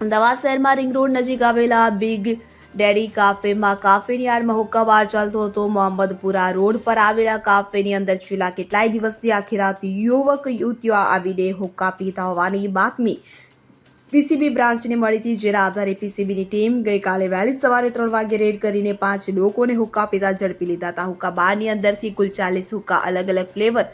અમદાવાદ શહેરમાં ring road નજીક આવેલા બિગ ડેડી કાફેમાં કાફેની આડમાં હુક્કા બહાર ચાલતો હતો. મોહમ્મદપુરા રોડ પર આવેલા કાફેની અંદર છેલ્લા કેટલાય દિવસથી આખી રાત યુવક, યુવતીઓ આવીને હોક્કા પીતા હોવાની બાતમી પીસીબી બ્રાન્ચને મળી હતી, જેના આધારે પીસીબીની ટીમ ગઈકાલે વહેલી સવારે ત્રણ વાગે રેડ કરીને પાંચ લોકોને હુક્કા પીતા ઝડપી લીધા હતા. હુક્કા બારની અંદરથી કુલ ચાલીસ હુક્કા અલગ અલગ ફ્લેવર,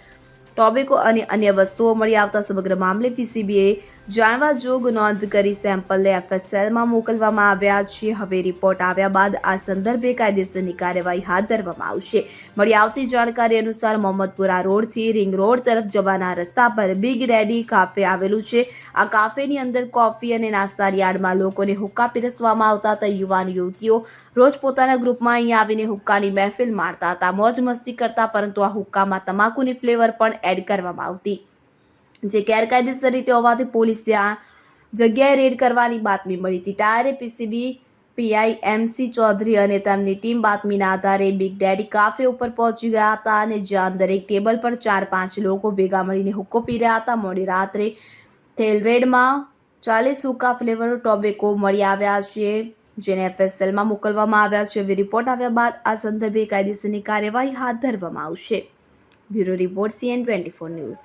ટોબેકો અને અન્ય વસ્તુઓ મળી આવતા સમગ્ર મામલે પીસીબીએ જાણવા જોગ નોંધ કરી સેમ્પલને એફએસએલમાં મોકલવામાં આવ્યા છે. હવે રિપોર્ટ આવ્યા બાદ આ સંદર્ભે કાયદેસરની કાર્યવાહી હાથ ધરવામાં આવશે. મળી આવતી જાણકારી અનુસાર મોહમ્મદપુરા રોડથી રિંગ રોડ તરફ જવાના રસ્તા પર બિગ ડેડી કાફે આવેલું છે. આ કાફેની અંદર કોફી અને નાસ્તા યાર્ડમાં લોકોને હુક્કા પીરસવામાં આવતા હતા. યુવાન યુવતીઓ રોજ પોતાના ગ્રુપમાં અહીંયા આવીને હુક્કાની મહેફિલ માણતા હતા. મોજ મસ્તી કરતા પરંતુ આ હુક્કામાં તમાકુની ફ્લેવર પણ એડ કરવામાં આવતી. જે ગેરકાયદેસર રીતે હોવાથી પોલીસ ત્યાં જગ્યાએ રેડ કરવાની બાતમી મળી હતી. ટાયરે પીસીબી, પીઆઈ, એમસી ચૌધરી અને તેમની ટીમ બાતમીના આધારે બિગ ડેડી કાફે ઉપર પહોંચી ગયા હતા અને જ્યાં દરેક ટેબલ પર ચાર પાંચ લોકો ભેગા મળીને હુક્કો પી રહ્યા હતા. મોડી રાત્રે થયેલ રેડમાં ચાલીસ હુક્કા ફ્લેવર ટોબેકો મળી આવ્યા છે, જેને એફએસએલમાં મોકલવામાં આવ્યા છે. એવી રિપોર્ટ આવ્યા બાદ આ સંદર્ભે કાયદેસરની કાર્યવાહી હાથ ધરવામાં આવશે. Bureau report CN twenty four news.